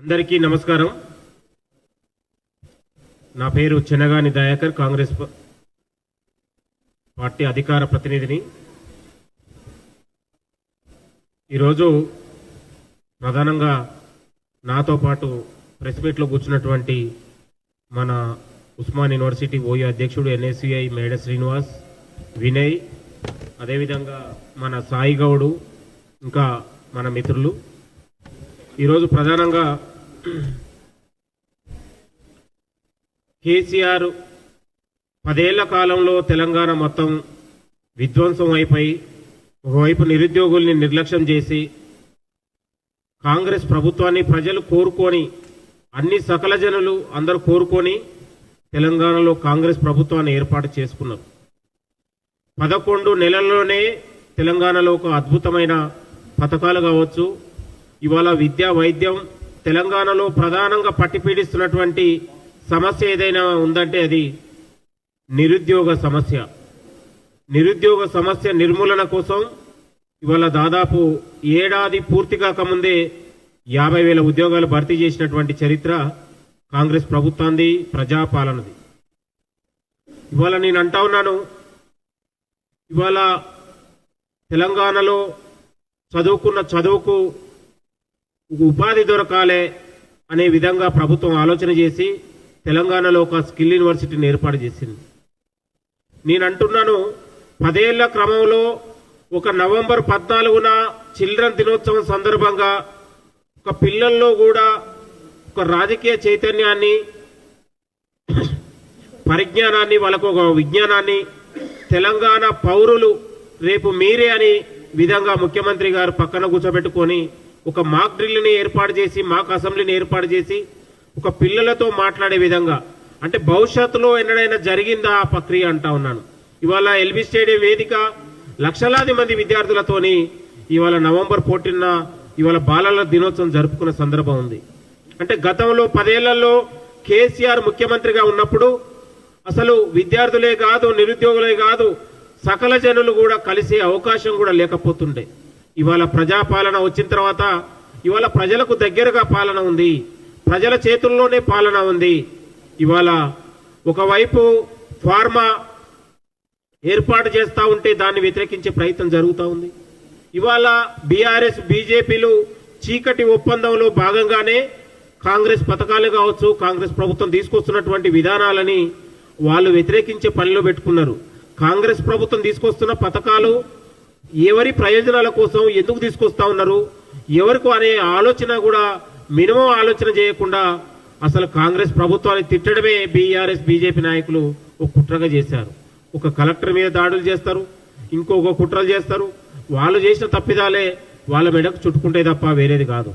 అందరికీ నమస్కారం. నా పేరు చెనగాని దయాకర్ కాంగ్రెస్ పార్టీ అధికార ప్రతినిధిని. ఈరోజు ప్రధానంగా నాతో పాటు ప్రెస్ మీట్లో కూర్చున్నటువంటి మన ఉస్మాన్ యూనివర్సిటీ ఓయూ అధ్యక్షుడు ఎన్ఎస్సిఐ మేడ శ్రీనివాస్ వినయ్ అదేవిధంగా మన సాయి గౌడు ఇంకా మన మిత్రులు. ఈరోజు ప్రధానంగా కేసీఆర్ పదేళ్ళ కాలంలో తెలంగాణ మొత్తం విధ్వంసం అయిపోయి ఒకవైపు నిరుద్యోగుల్ని నిర్లక్ష్యం చేసి కాంగ్రెస్ ప్రభుత్వాన్ని ప్రజలు కోరుకొని అన్ని సకల జనులు అందరూ కోరుకొని తెలంగాణలో కాంగ్రెస్ ప్రభుత్వాన్ని ఏర్పాటు చేసుకున్నారు. పదకొండు నెలల్లోనే తెలంగాణలో ఒక అద్భుతమైన పథకాలు కావచ్చు. ఇవాళ విద్య వైద్యం తెలంగాణలో ప్రధానంగా పట్టిపీడిస్తున్నటువంటి సమస్య ఏదైనా ఉందంటే అది నిరుద్యోగ సమస్య. నిరుద్యోగ సమస్య నిర్మూలన కోసం ఇవాళ దాదాపు ఏడాది పూర్తి కాకముందే యాభై వేల ఉద్యోగాలు భర్తీ చేసినటువంటి చరిత్ర కాంగ్రెస్ ప్రభుత్వాన్ని ప్రజాపాలనది. ఇవాళ నేను అంటా ఉన్నాను ఇవాళ తెలంగాణలో చదువుకున్న చదువుకు ఉపాధి దొరకాలే అనే విధంగా ప్రభుత్వం ఆలోచన చేసి తెలంగాణలో ఒక స్కిల్ యూనివర్సిటీని ఏర్పాటు చేసింది. నేను అంటున్నాను పదేళ్ళ క్రమంలో ఒక నవంబర్ పద్నాలుగున చిల్డ్రన్ దినోత్సవం సందర్భంగా ఒక పిల్లల్లో కూడా ఒక రాజకీయ చైతన్యాన్ని పరిజ్ఞానాన్ని వాళ్ళకు ఒక విజ్ఞానాన్ని తెలంగాణ పౌరులు రేపు మీరే అని విధంగా ముఖ్యమంత్రి గారు పక్కన కూర్చోబెట్టుకొని ఒక మాక్ డ్రిల్ని ఏర్పాటు చేసి మాక్ అసెంబ్లీని ఏర్పాటు చేసి ఒక పిల్లలతో మాట్లాడే విధంగా అంటే భవిష్యత్తులో ఎన్నడైనా జరిగిందా ఆ ప్రక్రియ అంటా ఉన్నాను. ఇవాళ ఎల్బీ స్టేడియం వేదిక లక్షలాది మంది విద్యార్థులతోని ఇవాళ నవంబర్ ఫోర్టీన్న ఇవాళ బాలల దినోత్సవం జరుపుకున్న సందర్భం ఉంది. అంటే గతంలో పదేళ్ళలో కేసీఆర్ ముఖ్యమంత్రిగా ఉన్నప్పుడు అసలు విద్యార్థులే కాదు నిరుద్యోగులే కాదు సకల జనులు కూడా కలిసే అవకాశం కూడా లేకపోతుండే. ఇవాళ ప్రజాపాలన వచ్చిన తర్వాత ఇవాళ ప్రజలకు దగ్గరగా పాలన ఉంది. ప్రజల చేతుల్లోనే పాలన ఉంది. ఇవాళ ఒకవైపు ఫార్మా ఏర్పాటు చేస్తా ఉంటే దాన్ని వ్యతిరేకించే ప్రయత్నం జరుగుతూ ఉంది. ఇవాళ బీఆర్ఎస్ బీజేపీలు చీకటి ఒప్పందంలో భాగంగానే కాంగ్రెస్ పథకాలు కావచ్చు కాంగ్రెస్ ప్రభుత్వం తీసుకొస్తున్నటువంటి విధానాలని వాళ్ళు వ్యతిరేకించే పనిలో పెట్టుకున్నారు. కాంగ్రెస్ ప్రభుత్వం తీసుకొస్తున్న పథకాలు ఎవరి ప్రయోజనాల కోసం ఎందుకు తీసుకొస్తా ఉన్నారు? ఎవరికి అనే ఆలోచన కూడా మినిమం ఆలోచన చేయకుండా అసలు కాంగ్రెస్ ప్రభుత్వాన్ని తిట్టడమే బీఆర్ఎస్ బీజేపీ నాయకులు ఒక కుట్రగా చేశారు. ఒక కలెక్టర్ మీద దాడులు చేస్తారు ఇంకొక కుట్రలు చేస్తారు. వాళ్ళు చేసిన తప్పిదాలే వాళ్ళ మెడకు చుట్టుకుంటే తప్ప వేరేది కాదు.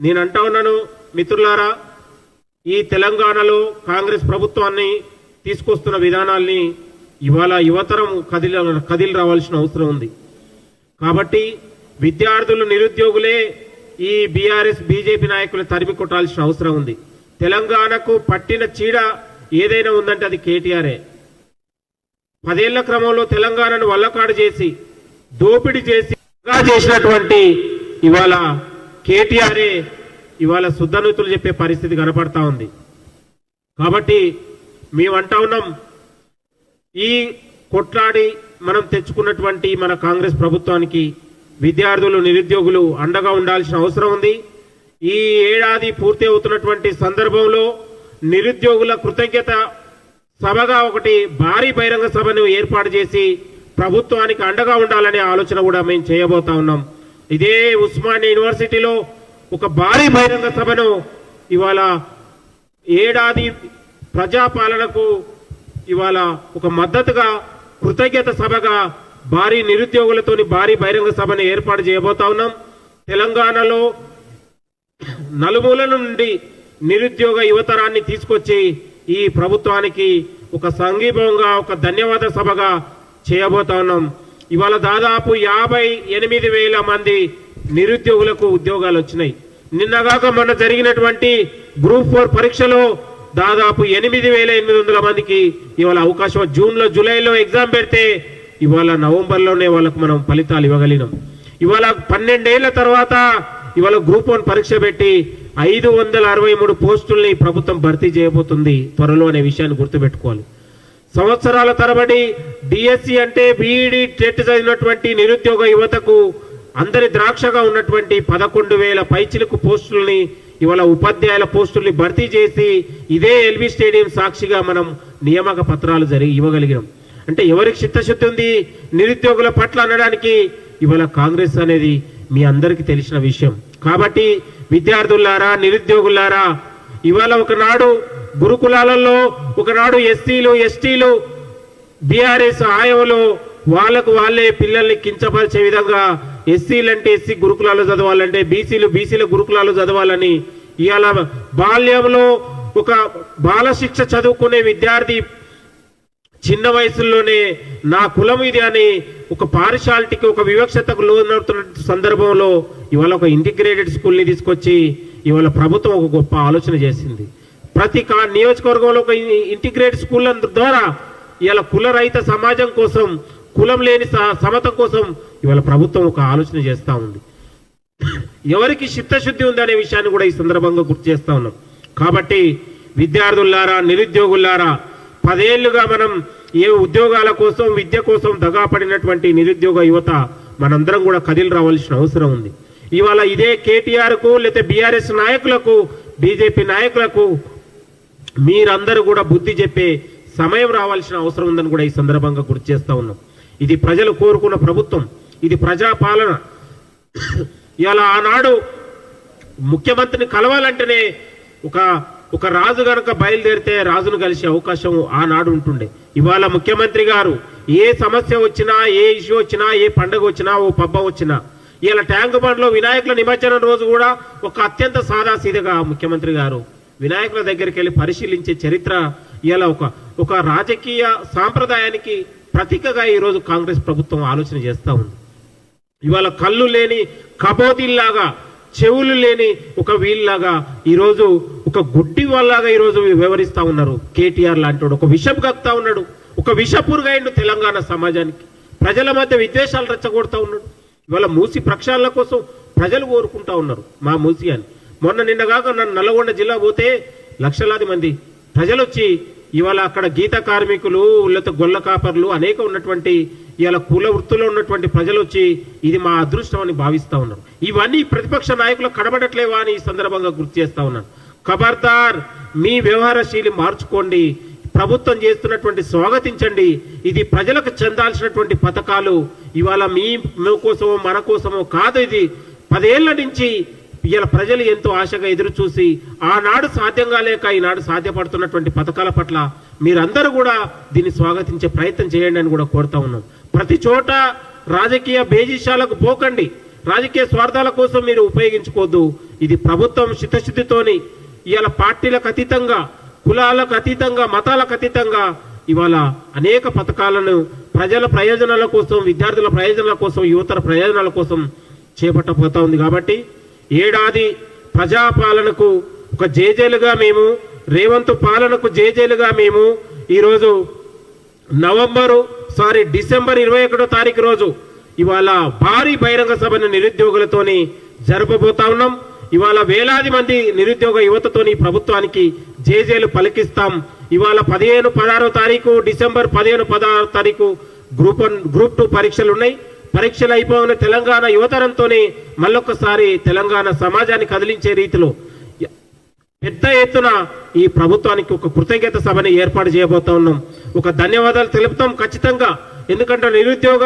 నేను అంటా ఉన్నాను మిత్రులారా ఈ తెలంగాణలో కాంగ్రెస్ ప్రభుత్వాన్ని తీసుకొస్తున్న విధానాల్ని ఇవాళ యువతరం కదిలి కదిలి రావాల్సిన అవసరం ఉంది. కాబట్టి విద్యార్థులు నిరుద్యోగులే ఈ బీఆర్ఎస్ బీజేపీ నాయకులు తరిమి కొట్టాల్సిన అవసరం ఉంది. తెలంగాణకు పట్టిన చీడ ఏదైనా ఉందంటే అది కేటీఆర్ఏ పదేళ్ళ క్రమంలో తెలంగాణను వల్లకాడు చేసి దోపిడీ చేసి చేసినటువంటి ఇవాళ కేటీఆర్ఏ ఇవాళ శుద్ధనూతులు చెప్పే పరిస్థితి కనపడతా ఉంది. కాబట్టి మేమంటా ఉన్నాం ఈ కొట్లాడి మనం తెచ్చుకున్నటువంటి మన కాంగ్రెస్ ప్రభుత్వానికి విద్యార్థులు నిరుద్యోగులు అండగా ఉండాల్సిన అవసరం ఉంది. ఈ ఏడాది పూర్తి అవుతున్నటువంటి సందర్భంలో నిరుద్యోగుల కృతజ్ఞత సభగా ఒకటి భారీ బహిరంగ సభను ఏర్పాటు చేసి ప్రభుత్వానికి అండగా ఉండాలనే ఆలోచన కూడా మేము చేయబోతా ఉన్నాం. ఇదే ఉస్మానియా యూనివర్సిటీలో ఒక భారీ బహిరంగ సభను ఇవాళ ఏడాది ప్రజాపాలనకు ఇవాళ ఒక మద్దతుగా కృతజ్ఞత సభగా భారీ నిరుద్యోగులతోని భారీ బహిరంగ సభను ఏర్పాటు చేయబోతా ఉన్నాం. తెలంగాణలో నలుమూలల నుండి నిరుద్యోగ యువతరాన్ని తీసుకొచ్చి ఈ ప్రభుత్వానికి ఒక సంఘీభంగా ఒక ధన్యవాద సభగా చేయబోతా ఉన్నాం. ఇవాళ దాదాపు యాభై ఎనిమిది వేల మంది నిరుద్యోగులకు ఉద్యోగాలు వచ్చినాయి. నిన్నగాక మొన్న జరిగినటువంటి గ్రూప్ ఫోర్ పరీక్షలో దాదాపు ఎనిమిది వేల ఎనిమిది వందల మందికి ఇవాళ అవకాశం. జూన్లో జూలైలో ఎగ్జామ్ పెడితే ఇవాళ నవంబర్లోనే వాళ్ళకు మనం ఫలితాలు ఇవ్వగలిగినాం. ఇవాళ పన్నెండేళ్ళ తర్వాత ఇవాళ గ్రూప్ వన్ పరీక్ష పెట్టి ఐదు వందల అరవై మూడు పోస్టుల్ని ప్రభుత్వం భర్తీ చేయబోతుంది త్వరలో అనే విషయాన్ని గుర్తుపెట్టుకోవాలి. సంవత్సరాల తరబడి డిఎస్సి అంటే బీఈడి టెట్ చదివినటువంటి నిరుద్యోగ యువతకు అందరి ద్రాక్షగా ఉన్నటువంటి పదకొండు వేల పైచిలకు పోస్టుల్ని ఇవాళ ఉపాధ్యాయుల పోస్టుల్ని భర్తీ చేసి ఇదే ఎల్బీ స్టేడియం సాక్షిగా మనం నియామక పత్రాలు జరిగి ఇవ్వగలిగినాం. అంటే ఎవరికి చిత్తశుద్ధి ఉంది? నిరుద్యోగుల పట్ల అనడానికి ఇవాళ కాంగ్రెస్ అనేది మీ అందరికీ తెలిసిన విషయం. కాబట్టి విద్యార్థులారా నిరుద్యోగులారా ఇవాళ ఒకనాడు గురుకులాలలో ఒకనాడు ఎస్సీలు ఎస్టీలు బీఆర్ఎస్ ఆయంలో వాళ్ళకు వాళ్ళే పిల్లల్ని కించపరిచే విధంగా ఎస్సీలు అంటే ఎస్సీ గురుకులాలు చదవాలంటే బీసీలు బీసీల గురుకులాలు చదవాలని ఇవాళ బాల్యంలో ఒక బాలశిక్ష చదువుకునే విద్యార్థి చిన్న వయసులోనే నా కులం ఇది అని ఒక పారిశాలిటీకి ఒక వివక్షతకు లోనవుతున్న సందర్భంలో ఇవాళ ఒక ఇంటిగ్రేటెడ్ స్కూల్ని తీసుకొచ్చి ఇవాళ ప్రభుత్వం ఒక గొప్ప ఆలోచన చేసింది. ప్రతి కా నియోజకవర్గంలో ఒక ఇంటిగ్రేటెడ్ స్కూల్ ద్వారా ఇవాళ కుల రహిత సమాజం కోసం కులం లేని సమత కోసం ఇవాళ ప్రభుత్వం ఒక ఆలోచన చేస్తూ ఉంది. ఎవరికి చిత్తశుద్ధి ఉందనే విషయాన్ని కూడా ఈ సందర్భంగా గుర్తు చేస్తా ఉన్నాం. కాబట్టి విద్యార్థులారా నిరుద్యోగులారా పదేళ్ళుగా మనం ఏ ఉద్యోగాల కోసం విద్య కోసం దగా పడినటువంటి నిరుద్యోగ యువత మనందరం కూడా కదిలి రావాల్సిన అవసరం ఉంది. ఇవాళ ఇదే కేటీఆర్కు లేకపోతే బీఆర్ఎస్ నాయకులకు బీజేపీ నాయకులకు మీరందరూ కూడా బుద్ధి చెప్పే సమయం రావాల్సిన అవసరం ఉందని కూడా ఈ సందర్భంగా గుర్తు చేస్తా ఉన్నాం. ఇది ప్రజలు కోరుకున్న ప్రభుత్వం ఇది ప్రజాపాలన. ఇలా ఆనాడు ముఖ్యమంత్రిని కలవాలంటేనే ఒక ఒక రాజు గనక బయలుదేరితే రాజును కలిసే అవకాశం ఆనాడు ఉంటుండే. ఇవాళ ముఖ్యమంత్రి గారు ఏ సమస్య వచ్చినా ఏ ఇష్యూ వచ్చినా ఏ పండుగ వచ్చినా ఓ పబ్బం వచ్చినా ఇలా ట్యాంక్ బండ్లో వినాయకుల నిమజ్జనం రోజు కూడా ఒక అత్యంత సాదాసీదగా ముఖ్యమంత్రి గారు వినాయకుల దగ్గరికి వెళ్ళి పరిశీలించే చరిత్ర ఇలా ఒక ఒక రాజకీయ సాంప్రదాయానికి ప్రతీకగా ఈరోజు కాంగ్రెస్ ప్రభుత్వం ఆలోచన చేస్తూ ఉంది. ఇవాళ కళ్ళు లేని కబోదిల్లాగా చెవులు లేని ఒక వీళ్ళలాగా ఈరోజు ఒక గుడ్డి వాళ్ళలాగా ఈరోజు వివరిస్తూ ఉన్నారు. కేటీఆర్ లాంటి ఒక విషపు కక్తా ఉన్నాడు. ఒక విషపురుగైండు తెలంగాణ సమాజానికి. ప్రజల మధ్య విద్వేషాలు రెచ్చగొడతా ఉన్నాడు. ఇవాళ మూసి ప్రక్షాళన కోసం ప్రజలు కోరుకుంటా ఉన్నారు మా మూసి అని. మొన్న నిన్నగాక నన్ను నల్లగొండ జిల్లా పోతే లక్షలాది మంది ప్రజలు వచ్చి ఇవాళ అక్కడ గీత కార్మికులు లేకపోతే గొల్ల కాపర్లు అనేక ఉన్నటువంటి ఇవాళ కుల వృత్తిలో ఉన్నటువంటి ప్రజలు వచ్చి ఇది మా అదృష్టం అని భావిస్తూ ఉన్నారు. ఇవన్నీ ప్రతిపక్ష నాయకులు కనబడట్లేవా అని ఈ సందర్భంగా గుర్తు చేస్తా ఉన్నాను. ఖబర్దార్ మీ వ్యవహార శైలి మార్చుకోండి. ప్రభుత్వం చేస్తున్నటువంటి స్వాగతించండి. ఇది ప్రజలకు చెందాల్సినటువంటి పథకాలు. ఇవాళ మీ మీ కోసమో మన కోసమో కాదు ఇది. పదేళ్ళ నుంచి ఇవాళ ప్రజలు ఎంతో ఆశగా ఎదురు చూసి ఆనాడు సాధ్యంగా లేక ఈనాడు సాధ్యపడుతున్నటువంటి పథకాల పట్ల మీరందరూ కూడా దీన్ని స్వాగతించే ప్రయత్నం చేయండి అని కూడా కోరుతా ఉన్నాం. ప్రతి చోట రాజకీయ బేజిషాలకు పోకండి. రాజకీయ స్వార్థాల కోసం మీరు ఉపయోగించుకోవద్దు ఇది ప్రభుత్వం చిత్తశుద్ధితోని ఇవాళ పార్టీలకు అతీతంగా కులాలకు అతీతంగా మతాలకు అతీతంగా ఇవాళ అనేక పథకాలను ప్రజల ప్రయోజనాల కోసం విద్యార్థుల ప్రయోజనాల కోసం యువతర ప్రయోజనాల కోసం చేపట్టబోతా ఉంది కాబట్టి ఏడాది ప్రజాపాలనకు ఒక జేజేలుగా మేము రేవంత్ పాలనకు జేజేలుగా మేము ఈరోజు నవంబరు సారీ డిసెంబర్ ఇరవై ఒకటో తారీఖు రోజు ఇవాళ భారీ బహిరంగ సభను నిరుద్యోగులతోని జరపబోతా ఉన్నాం. ఇవాళ వేలాది మంది నిరుద్యోగ యువతతోని ప్రభుత్వానికి జేజేలు పలికిస్తాం. ఇవాళ పదిహేను పదహారో తారీఖు డిసెంబర్ పదిహేను పదహారో తారీఖు గ్రూప్ వన్ గ్రూప్ టూ పరీక్షలు ఉన్నాయి పరీక్షలు అయిపోయిన తెలంగాణ యువతరంతోనే మళ్ళొక్కసారి తెలంగాణ సమాజాన్ని కదిలించే రీతిలో పెద్ద ఎత్తున ఈ ప్రభుత్వానికి ఒక కృతజ్ఞత సభని ఏర్పాటు చేయబోతా ఉన్నాం. ఒక ధన్యవాదాలు తెలుపుతాం ఖచ్చితంగా. ఎందుకంటే నిరుద్యోగ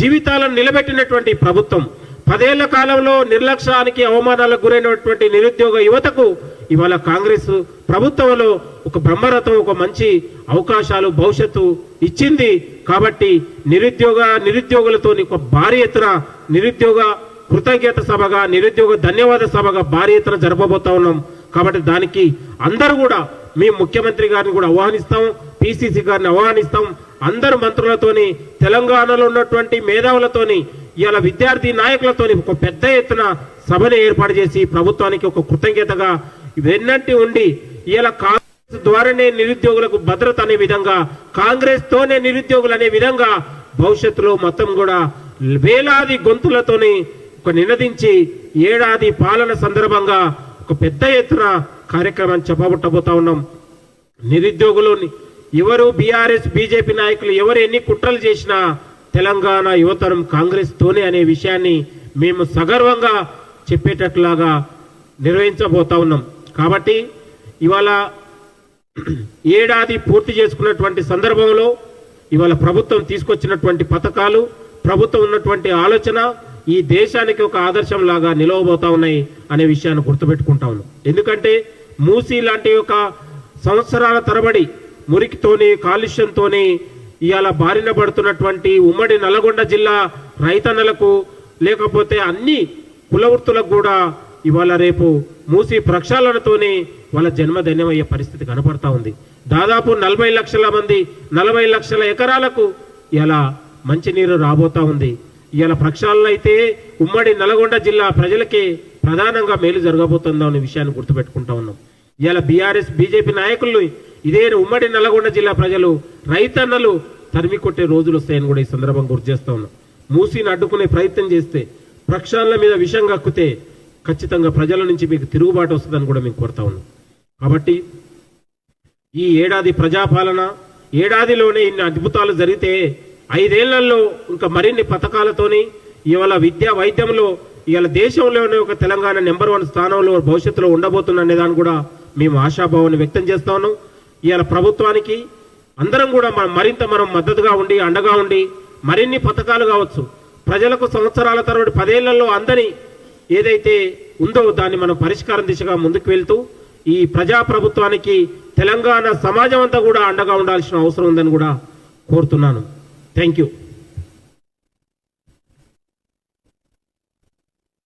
జీవితాలను నిలబెట్టినటువంటి ప్రభుత్వం పదేళ్ళ కాలంలో నిర్లక్ష్యానికి అవమానాలకు గురైనటువంటి నిరుద్యోగ యువతకు ఇవాళ కాంగ్రెస్ ప్రభుత్వంలో ఒక బ్రహ్మరథం ఒక మంచి అవకాశాలు భవిష్యత్తు ఇచ్చింది. కాబట్టి నిరుద్యోగ నిరుద్యోగులతో ఒక భారీ ఎత్తున నిరుద్యోగ కృతజ్ఞత సభగా నిరుద్యోగ ధన్యవాద సభగా భారీ ఎత్తున జరపబోతా ఉన్నాం. కాబట్టి దానికి అందరూ కూడా మేము ముఖ్యమంత్రి గారిని కూడా ఆహ్వానిస్తాం పిసిసి గారిని ఆహ్వానిస్తాం. అందరు మంత్రులతోని తెలంగాణలో ఉన్నటువంటి మేధావులతోని ఇవాళ విద్యార్థి నాయకులతోని ఒక పెద్ద ఎత్తున సభను ఏర్పాటు చేసి ప్రభుత్వానికి ఒక కృతజ్ఞతగా వెన్నట్టి ఉండి ఇలా కాంగ్రెస్ ద్వారానే నిరుద్యోగులకు భద్రత అనే విధంగా కాంగ్రెస్ తోనే నిరుద్యోగులు అనే విధంగా భవిష్యత్తులో మొత్తం కూడా వేలాది గొంతులతోని ఒక నినదించి ఏడాది పాలన సందర్భంగా ఒక పెద్ద ఎత్తున కార్యక్రమం చెప్పబట్టబోతా ఉన్నాం. నిరుద్యోగులు ఎవరు బీఆర్ఎస్ బీజేపీ నాయకులు ఎవరు ఎన్ని కుట్రలు చేసినా తెలంగాణ యువతరం కాంగ్రెస్ తోనే అనే విషయాన్ని మేము సగర్వంగా చెప్పేటట్లాగా నిర్వహించబోతా ఉన్నాం. కాబట్టి ఇవాళ ఏడాది పూర్తి చేసుకున్నటువంటి సందర్భంలో ఇవాళ ప్రభుత్వం తీసుకొచ్చినటువంటి పథకాలు ప్రభుత్వం ఉన్నటువంటి ఆలోచన ఈ దేశానికి ఒక ఆదర్శం లాగా నిలవబోతా ఉన్నాయి అనే విషయాన్ని గుర్తుపెట్టుకుంటా ఉన్నాం. ఎందుకంటే మూసీ లాంటి ఒక సంవత్సరాల తరబడి మురికితోని కాలుష్యంతోని ఇవాళ బారిన పడుతున్నటువంటి ఉమ్మడి నల్గొండ జిల్లా రైతన్నలకు లేకపోతే అన్ని కులవృత్తులకు కూడా ఇవాళ రేపు మూసి ప్రక్షాళనతోనే వాళ్ళ జన్మధన్యమయ్యే పరిస్థితి కనపడతా ఉంది. దాదాపు నలభై లక్షల మంది నలభై లక్షల ఎకరాలకు ఇలా మంచినీరు రాబోతా ఉంది. ఇవాళ ప్రక్షాళన అయితే ఉమ్మడి నల్గొండ జిల్లా ప్రజలకే ప్రధానంగా మేలు జరగబోతుందో అనే విషయాన్ని గుర్తుపెట్టుకుంటా ఉన్నాం. ఇవాళ బీఆర్ఎస్ బీజేపీ నాయకులు ఇదే ఉమ్మడి నల్గొండ జిల్లా ప్రజలు రైతన్నలు తరిమి కొట్టే రోజులు వస్తాయని కూడా ఈ సందర్భంగా గుర్తు చేస్తా ఉన్నాం. మూసిని అడ్డుకునే ప్రయత్నం చేస్తే ప్రక్షాళన మీద విషం కక్కితే ఖచ్చితంగా ప్రజల నుంచి మీకు తిరుగుబాటు వస్తుందని కూడా మేము కోరుతా ఉన్నాం. కాబట్టి ఈ ఏడాది ప్రజాపాలన ఏడాదిలోనే ఇన్ని అద్భుతాలు జరిగితే ఐదేళ్ళలో ఇంకా మరిన్ని పథకాలతోని ఇవాళ విద్యా వైద్యంలో ఇవాళ దేశంలోనే ఒక తెలంగాణ నెంబర్ వన్ స్థానంలో భవిష్యత్తులో ఉండబోతుందనే దాన్ని కూడా మేము ఆశాభావాన్ని వ్యక్తం చేస్తాను ఇవాళ ప్రభుత్వానికి అందరం కూడా మనం మరింత మనం మద్దతుగా ఉండి అండగా ఉండి మరిన్ని పథకాలు కావచ్చు. ప్రజలకు సంవత్సరాల తరబడి పదేళ్ళలో అందని ఏదైతే ఉందో దాన్ని మనం పరిష్కారం దిశగా ముందుకు వెళ్తూ ఈ ప్రజా ప్రభుత్వానికి తెలంగాణ సమాజం అంతా కూడా అండగా ఉండాల్సిన అవసరం ఉందని కూడా కోరుతున్నాను. Thank you